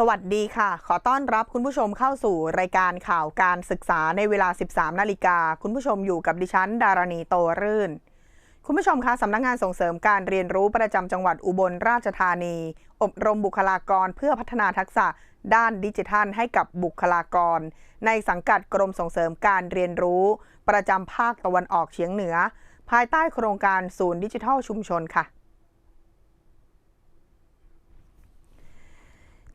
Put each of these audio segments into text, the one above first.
สวัสดีค่ะ ขอต้อนรับคุณผู้ชมเข้าสู่รายการข่าวการศึกษาในเวลา 13 นาฬิกา คุณผู้ชมอยู่กับดิฉัน ดารณีโตรื่น คุณผู้ชมคะสำนักงงานส่งเสริมการเรียนรู้ประจำจังหวัดอุบลราชธานี อบรมบุคลากรเพื่อพัฒนาทักษะด้านดิจิทัลให้กับบุคลากร ในสังกัดกรมส่งเสริมการเรียนรู้ ประจำภาคตะวันออกเฉียงเหนือ ภายใต้โครงการศูนย์ดิจิทัลชุมชนค่ะ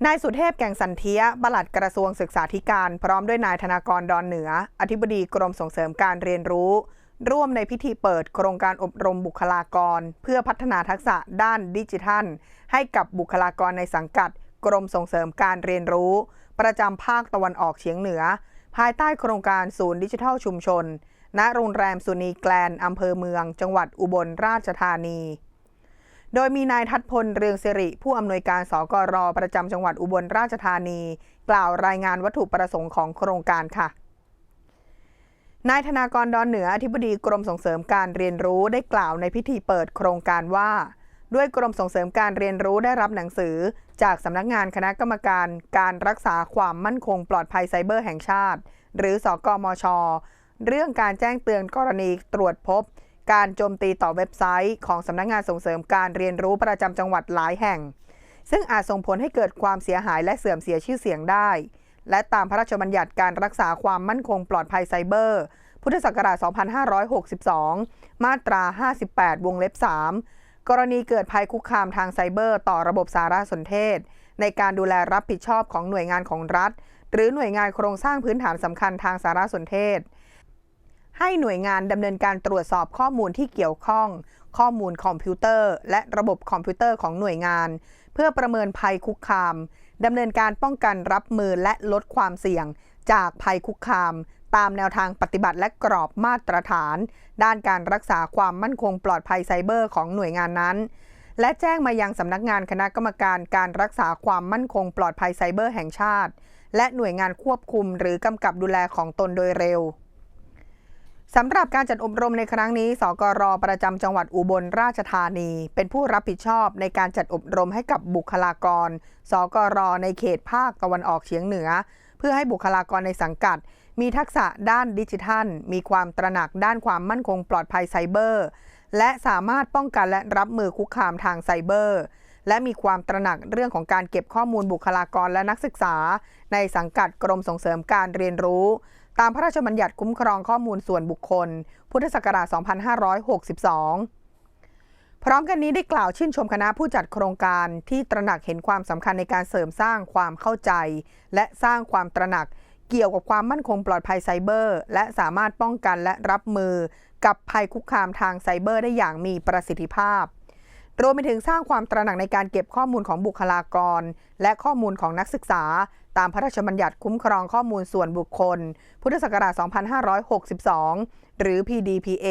นายสุเทพแก่งสันเทียบลัดกระทรวงศึกษาธิการ พร้อมด้วยนายธนากรดอนเหนือ อธิบดีกรมส่งเสริมการเรียนรู้ ร่วมในพิธีเปิดโครงการอบรมบุคลากร เพื่อพัฒนาทักษะด้านดิจิทัล ให้กับบุคลากรในสังกัด กรมส่งเสริมการเรียนรู้ ประจำภาคตะวันออกเฉียงเหนือ ภายใต้โครงการศูนย์ดิจิทัลชุมชน ณ โรงแรมสุนีแกลนอำเภอเมือง จังหวัดอุบลราชธานี โดยมีนายทัดพลเรืองสิริ ผู้อำนวยการสกรประจำจังหวัดอุบลราชธานี กล่าวรายงานวัตถุประสงค์ของโครงการค่ะนายธนากรดอนเหนืออธิบดีกรมส่งเสริมการเรียนรู้ได้กล่าวในพิธีเปิดโครงการว่า ด้วยกรมส่งเสริมการเรียนรู้ได้รับหนังสือ จากสำนักงานคณะกรรมการการรักษาความมั่นคงปลอดภัยไซเบอร์แห่งชาติ หรือสอกมช เรื่องการแจ้งเตือนกรณีตรวจพบ การโจมตีต่อเว็บไซต์ของสำนักงานส่งเสริมการเรียนรู้ประจำจังหวัดหลายแห่ง ซึ่งอาจส่งผลให้เกิดความเสียหายและเสื่อมเสียชื่อเสียงได้ และตามพระราชบัญญัติการรักษาความมั่นคงปลอดภัยไซเบอร์ พุทธศักราช 2562 มาตรา 58 วงเล็บ 3 กรณีเกิดภัยคุกคามทางไซเบอร์ต่อระบบสารสนเทศ ในการดูแลรับผิดชอบของหน่วยงานของรัฐ หรือหน่วยงานโครงสร้างพื้นฐานสำคัญทางสารสนเทศ ให้หน่วยงานดำเนินการตรวจสอบข้อมูลที่เกี่ยวข้อง ข้อมูลคอมพิวเตอร์ และระบบคอมพิวเตอร์ของหน่วยงาน เพื่อประเมินภัยคุกคามดำเนินการป้องกันรับมือและลดความเสี่ยง จากภัยคุกคาม ตามแนวทางปฏิบัติและกรอบมาตรฐาน ด้านการรักษาความมั่นคงปลอดภัยไซเบอร์ของหน่วยงานนั้น และแจ้งมายังสำนักงานคณะกรรมการการรักษาความมั่นคงปลอดภัยไซเบอร์แห่งชาติ และหน่วยงานควบคุมหรือกำกับดูแลของตนโดยเร็ว สำหรับการจัดอบรมในครั้งนี้ สกรประจำจังหวัดอุบลราชธานี เป็นผู้รับผิดชอบในการจัดอบรมให้กับบุคลากร สกรในเขตภาคตะวันออกเฉียงเหนือ เพื่อให้บุคลากรในสังกัด มีทักษะด้านดิจิทัล มีความตระหนักด้านความมั่นคงปลอดภัยไซเบอร์ และสามารถป้องกันและรับมือคุกคามทางไซเบอร์ และมีความตระหนักเรื่องของการเก็บข้อมูลบุคลากรและนักศึกษา ในสังกัดกรมส่งเสริมการเรียนรู้ ตามพระราชบัญญัติคุ้มครองข้อมูลส่วนบุคคล พุทธศักราช 2562 พร้อมกันนี้ได้กล่าวชื่นชมคณะผู้จัดโครงการที่ตระหนักเห็นความสำคัญในการเสริมสร้างความเข้าใจ และสร้างความตระหนักเกี่ยวกับความมั่นคงปลอดภัยไซเบอร์ และสามารถป้องกันและรับมือ กับภัยคุกคามทางไซเบอร์ได้อย่างมีประสิทธิภาพ รวมไปถึงสร้างความตระหนักในการเก็บข้อมูลของบุคลากร และข้อมูลของนักศึกษา ตามพระราชบัญญัติคุ้มครองข้อมูลส่วนบุคคล พุทธศักราช 2562 หรือ PDPA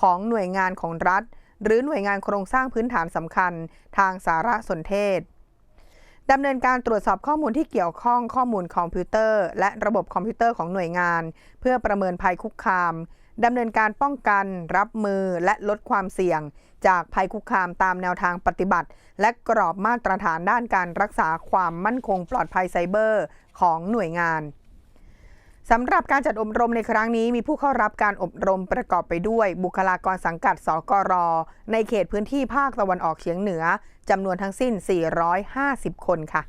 ของหน่วยงานของรัฐ หรือหน่วยงานโครงสร้างพื้นฐานสำคัญ ทางสารสนเทศดำเนินการตรวจสอบข้อมูลที่เกี่ยวข้องข้อมูลคอมพิวเตอร์ และระบบคอมพิวเตอร์ของหน่วยงาน เพื่อประเมินภัยคุกคาม ดำเนินการป้องกัน รับมือและลดความเสี่ยง จากภัยคุกคามตามแนวทางปฏิบัติ และกรอบมาตรฐานด้านการรักษาความมั่นคงปลอดภัยไซเบอร์ของหน่วยงานสำหรับการจัดอบรมในครั้งนี้มีผู้เข้ารับการอบรมประกอบไปด้วย บุคลากรสังกัด สกร ในเขตพื้นที่ภาคตะวันออกเฉียงเหนือจำนวนทั้งสิ้น 450 คนค่ะ